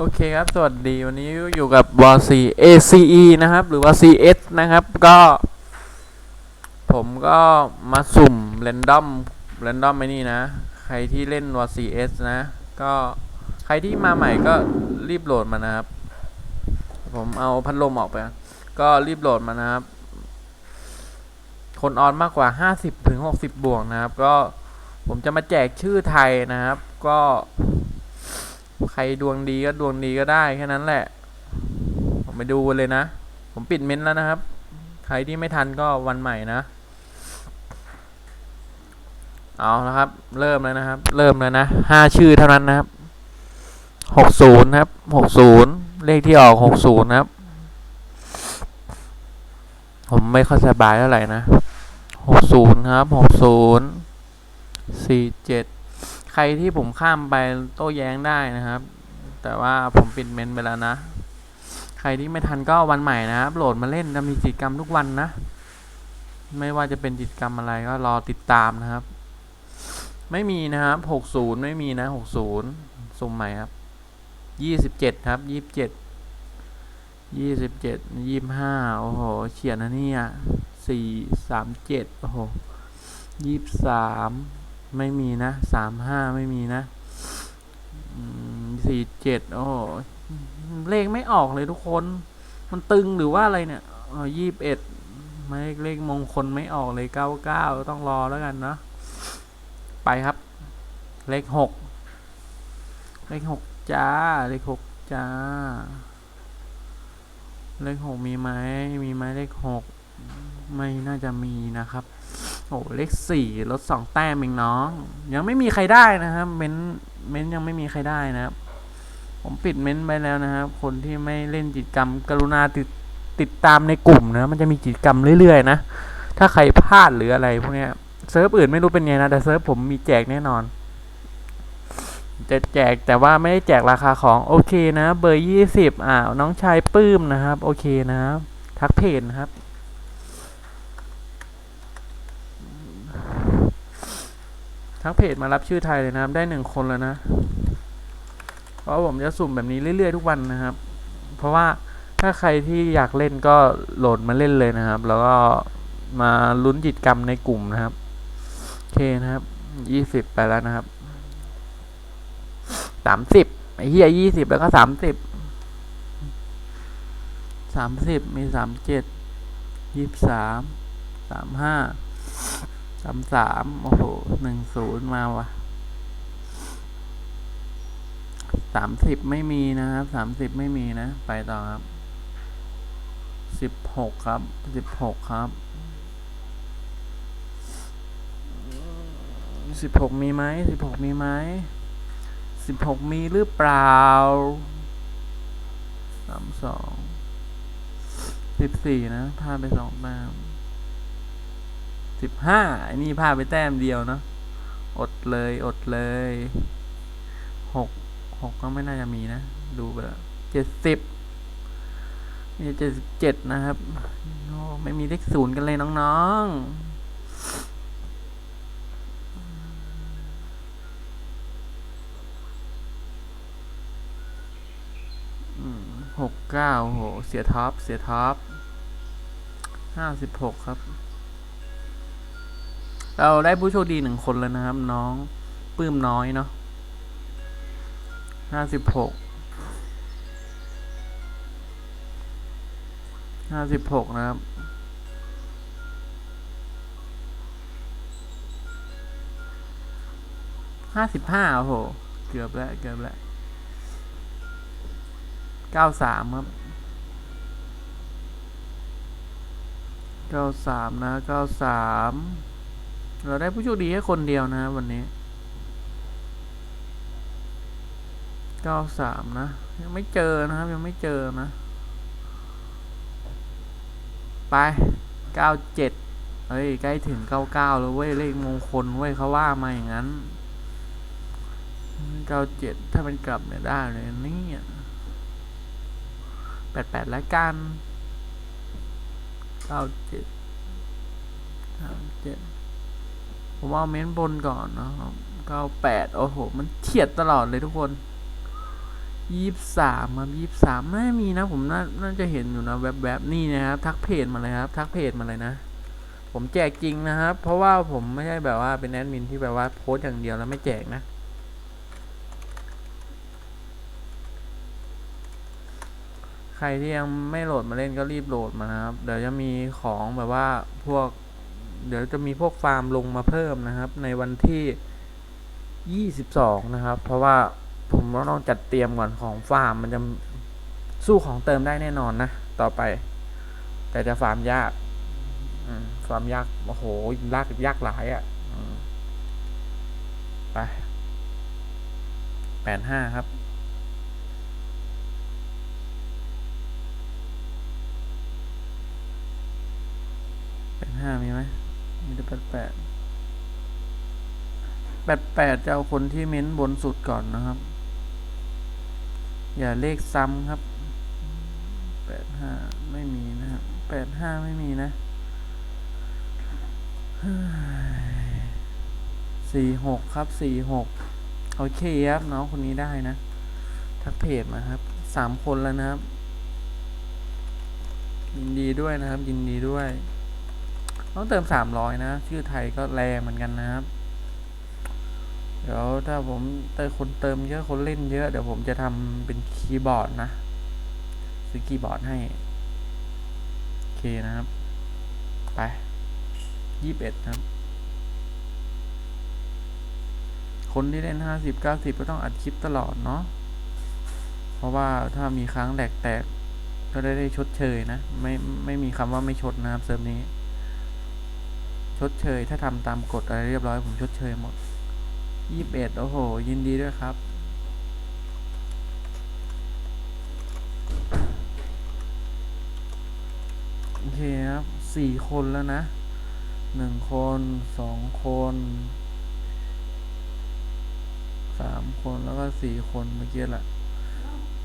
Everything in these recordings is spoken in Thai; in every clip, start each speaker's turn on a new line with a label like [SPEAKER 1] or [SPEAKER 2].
[SPEAKER 1] โอเคครับ สวัสดีวันนี้อยู่กับวอ c ACE นะครับ หรือว่า CS นะครับ ก็ ผมก็มาสุ่มเรนดอมเรนดอมไอ้นี่นะ ใครที่เล่นวอ CS นะ ก็ใครที่มาใหม่ก็รีบโหลดมานะครับ ผมเอาพัดลมออกไป ก็รีบโหลดมานะครับ คนออนมากกว่า 50ถึง60 บวกนะครับ ก็ผมจะมาแจกชื่อไทยนะครับ ก็ ใครดวงดีก็ดวงดีก็ได้แค่นั้นแหละ ผมไปดูเลยนะ ผมปิดเม้นแล้วนะครับ ใครที่ไม่ทันก็วันใหม่นะ เอาละครับ เริ่มแล้วนะครับ เริ่มแล้วนะห้าชื่อเท่านั้นนะครับหกศูนย์ครับหกศูนย์เลขที่ออกหกศูนย์ครับ ผมไม่ค่อยสบายเท่าไหร่นะหกศูนย์ครับหกศูนย์สี่เจ็ด รที่ผมข้ามไปโต้แย้งได้นะครับ แต่ว่าผมปิดเมนต์ไปแล้วนะ ใครที่ไม่ทันก็วันใหม่นะครับโหลดมาเล่นจะมีกิจกรรมทุกวันนะ ไม่ว่าจะเป็นกิจกรรมอะไรก็รอติดตามนะครับ ไม่มีนะครับหกศูนย์ไม่มีนะหกศูนย์สุ่มใหม่ครับยี่สิบเจ็ดครับยี่สิบเจ็ดยี่สิบเจ็ดยี่สิบห้าโอ้โหเฉียดนะเนี่ยสี่สามเจ็ดโอ้โหยี่สาม ไม่มีนะสามห้าไม่มีนะสี่เจ็ดโอ้เลขไม่ออกเลยทุกคน มันตึงหรือว่าอะไรเนี่ยยี่สิบเอ็ดไม่เลขมงคลไม่ออกเลยเก้าเก้าต้องรอแล้วกันเนาะไปครับ เลขหกเลขหกจ้า เลขหกจ้า เลขหกมีไหมมีไหมเลขหกไม่น่าจะมีนะครับ โอ้เลขสี่ลดสองแต้มเองน้อง ยังไม่มีใครได้นะครับ เม้นเม้นยังไม่มีใครได้นะครับ ผมปิดเม้นไปแล้วนะครับ คนที่ไม่เล่นกิจกรรม กรุณาติดติดตามในกลุ่มนะ มันจะมีกิจกรรมเรื่อยๆนะ ถ้าใครพลาดหรืออะไรพวกนี้เซิร์ฟอื่นไม่รู้เป็นไงนะ แต่เซิร์ฟผมมีแจกแน่นอน จะแจกแต่ว่าไม่ได้แจกราคาของโอเคนะ เบอร์ยี่สิบอ่าน้องชายปื้มนะครับ โอเคนะทักเพจนะครับ ทั้งเพจมารับชื่อไทยเลยนะครับ ได้หนึ่งคนแล้วนะ เพราะผมจะสุ่มแบบนี้เรื่อยๆทุกวันนะครับ เพราะว่าถ้าใครที่อยากเล่นก็โหลดมาเล่นเลยนะครับ แล้วก็มาลุ้นกิจกรรมในกลุ่มนะครับโอเคนะครับยี่สิบไปแล้วนะครับสามสิบไอ้เหี้ยยี่สิบแล้วก็สามสิบสามสิบมีสามเจ็ดยี่สามสามห้า สามสามโอ้โหหนึ่งศูนย์มาวะสามสิบไม่มีนะครับสามสิบไม่มีนะ ไปต่อครับสิบหกครับสิบหกครับสิบหกมีไหมสิบหกมีไหมสิบหกมีหรือเปล่าสามสองสิบสี่นะพลาดไปสองแต้ม สิบห้าอันนี้พลาดไปแต้มเดียวเนาะอดเลยอดเลยหกหกก็ไม่น่าจะมีนะ ดูไปแล้วเจ็ดสิบมีเจ็ดสิบเจ็ดนะครับโอ้ไม่มีเลขศูนย์กันเลยน้องๆหกเก้าโห เสียท็อป เสียท็อปห้าสิบหกครับ เราได้ผู้โชคดีหนึ่งคนแล้วนะครับ น้องปื้มน้อยเนาะห้าสิบหกห้าสิบหกนะครับ ห้าสิบห้าโอ้โห เกือบแล้ว เกือบแล้วเก้าสามครับเก้าสามนะเก้าสาม เราได้ผู้โชคดีแค่คนเดียวนะวันนี้เก้าสามนะ ยังไม่เจอนะครับ ยังไม่เจอนะ ไปเก้าเจ็ดเฮ้ย ใกล้ถึงเก้าเก้าแล้วเว้ย เลขมงคลเว้ยเขาว่ามาอย่างนั้นเก้าเจ็ดถ้ามันกลับเนี่ยได้เลยนี่แปดแปดแล้วกันเก้าเจ็ดเก้าเจ็ด ผมเอาเม้นบนก่อนนะครับเก้าแปดโอ้โห มันเฉียดตลอดเลยทุกคนยี่สามครับยี่สามไม่มีนะ ผมน่าน่าจะเห็นอยู่นะแวบๆนี่นะครับ ทักเพจมาเลยครับ ทักเพจมาเลยนะ ผมแจกจริงนะครับ เพราะว่าผมไม่ใช่แบบว่าเป็นแอดมินที่แบบว่าโพสต์อย่างเดียวแล้วไม่แจกนะใครที่ยังไม่โหลดมาเล่นก็รีบโหลดมานะครับ เดี๋ยวจะมีของแบบว่าพวก เดี๋ยวจะมีพวกฟาร์มลงมาเพิ่มนะครับ ในวันที่ 22 นะครับ เพราะว่าผมก็ต้องจัดเตรียมก่อนของฟาร์มมันจะสู้ของเติมได้แน่นอนนะ ต่อไป แต่จะฟาร์มยากฟาร์มยากโอ้โหยากยากหลายอะ่ะไปแปดห้าครับแปดห้ามีไหม มีแต่แปดแปดแปดแปดจะเอาคนที่เม้นบนสุดก่อนนะครับ อย่าเลขซ้ำครับแปดห้าไม่มีนะครับแปดห้าไม่มีนะสี่หกครับสี่หกโอเคครับน้องคนนี้ได้นะ ทักเพจมาครับสามคนแล้วนะครับ ยินดีด้วยนะครับ ยินดีด้วย ต้องเติมสามร้อยนะ ชื่อไทยก็แรงเหมือนกันนะครับ เดี๋ยวถ้าผมเติมคนเติมเยอะคนเล่นเยอะ เดี๋ยวผมจะทำเป็นคีย์บอร์ดนะ ซื้อคีย์บอร์ดให้ โอเคนะครับ ไปยี่สิบเอ็ดครับ คนที่เล่นห้าสิบเก้าสิบก็ต้องอัดคลิปตลอดเนาะ เพราะว่าถ้ามีครั้งแหลกแตกก็ได้ได้ชดเชยนะ ไม่ไม่มีคำว่าไม่ชดนะครับเซิร์ฟนี้ ชดเชย ถ้าทำตามกฎอะไรเรียบร้อยผมชดเชยหมดยี่สิบเอ็ดโอ้โห ยินดีด้วยครับ โอเคครับสี่คนแล้วนะหนึ่งคนสองคนสามคนแล้วก็สี่คนเมื่อกี้แหละ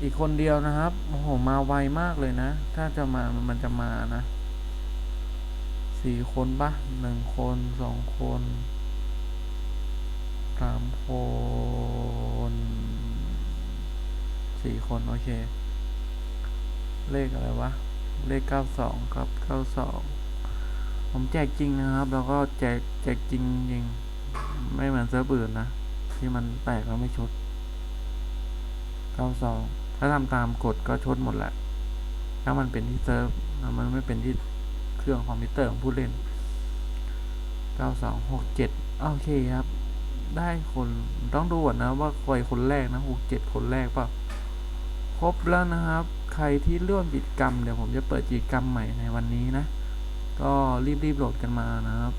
[SPEAKER 1] อีกคนเดียวนะครับ โอ้โห มาไวมากเลยนะ ถ้าจะมามันจะมานะ สี่คนปะหนึ่งคนสองคนสามคนสี่คน โอเค เลขอะไรวะ เลขเก้าสองครับเก้าสองผมแจกจริงนะครับ แล้วก็แจกแจกจริงจริง ไม่เหมือนเซิร์ฟอื่นนะ ที่มันแตกแล้วไม่ชดเก้าสองถ้าทำตามกฎก็ชดหมดแหละ ถ้ามันเป็นที่เซิร์ฟมันไม่เป็นที่ เครื่องคอมพิวเตอร์ของผู้เล่นเก้าสองหกเจ็ดโอเคครับ ได้คนต้องดูก่อนนะว่าใครคนแรกนะหกเจ็ดคนแรกเปล่าครบแล้วนะครับ ใครที่ร่วมกิจกรรมเดี๋ยวผมจะเปิดกิจกรรมใหม่ในวันนี้นะ ก็รีบๆโหลดกันมานะครับ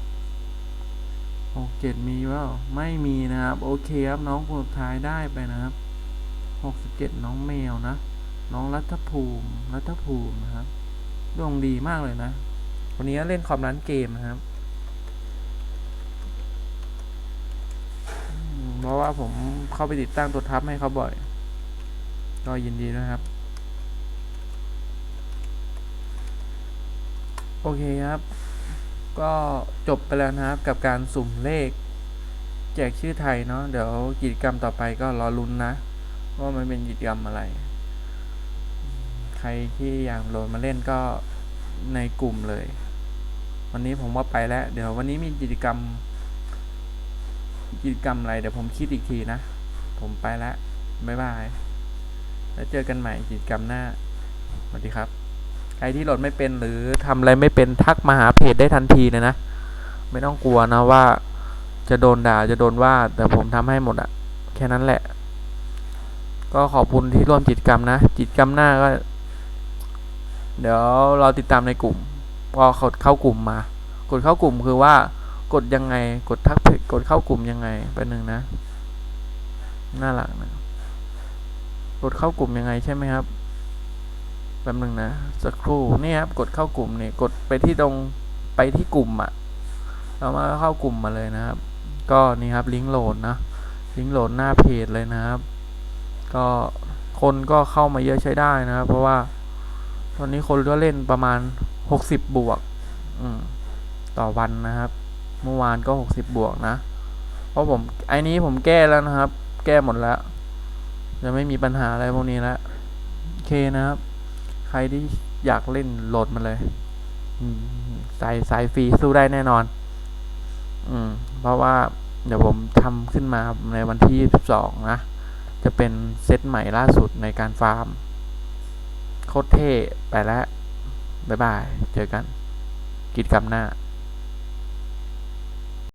[SPEAKER 1] หกเจ็ดมีว่าไม่มีนะครับ โอเคครับ น้องคนสุดท้ายได้ไปนะครับหกสิบเจ็ดน้องแมวนะ น้องรัฐภูมิ รัฐภูมินะครับดวงดีมากเลยนะ วันนี้เล่นคอมร้านเกมนะครับ เพราะว่าผมเข้าไปติดตั้งตัวทับให้เขาบ่อย ก็ยินดีด้วยครับ โอเคครับ ก็จบไปแล้วนะครับกับการสุ่มเลข แจกชื่อไทยเนาะเดี๋ยวกิจกรรมต่อไปก็รอลุ้นนะ ว่ามันเป็นกิจกรรมอะไร ใครที่อยากโหลดมาเล่นก็ในกลุ่มเลย วันนี้ผมว่าไปแล้ว เดี๋ยววันนี้มีกิจกรรม กิจกรรมอะไร เดี๋ยวผมคิดอีกทีนะ ผมไปแล้วบ๊ายบาย แล้วเจอกันใหม่กิจกรรมหน้า สวัสดีครับ ใครที่โหลดไม่เป็นหรือทำอะไรไม่เป็นทักมาหาเพจได้ทันทีเลยนะ ไม่ต้องกลัวนะว่า จะโดนด่าจะโดนว่า แต่ผมทำให้หมดอะแค่นั้นแหละ ก็ขอบคุณที่ร่วมกิจกรรมนะ กิจกรรมหน้าก็ เดี๋ยวเราติดตามในกลุ่ม พอกดเข้ากลุ่มมา กดเข้ากลุ่มคือว่ากดยังไงกดทักเพจกดเข้ากลุ่มยังไงเป็นหนึ่งนะน่ารักนะกดเข้ากลุ่มยังไงใช่ไหมครับแป๊บหนึ่งนะสักครู่นี่ครับกดเข้ากลุ่มนี่กดไปที่ตรงไปที่กลุ่มอะเรามาเข้ากลุ่มมาเลยนะครับ ก็นี่ครับลิงก์โหลดนะลิงก์โหลดหน้าเพจเลยนะครับ ก็คนก็เข้ามาเยอะใช้ได้นะครับ เพราะว่าตอนนี้คนก็เล่นประมาณ หกสิบบวกต่อวันนะครับ เมื่อวานก็หกสิบบวกนะ เพราะผมไอ้นี้ผมแก้แล้วนะครับ แก้หมดแล้วจะไม่มีปัญหาอะไรพวกนี้แล้วโอเคนะครับ ใครที่อยากเล่นโหลดมาเลยสายสายฟรีสู้ได้แน่นอน อืม เพราะว่าเดี๋ยวผมทำขึ้นมาในวันที่ 22 นะ จะเป็นเซตใหม่ล่าสุดในการฟาร์ม โคตรเท่ไปแล้ว บ๊ายบาย เจอกันกิจกรรมหน้า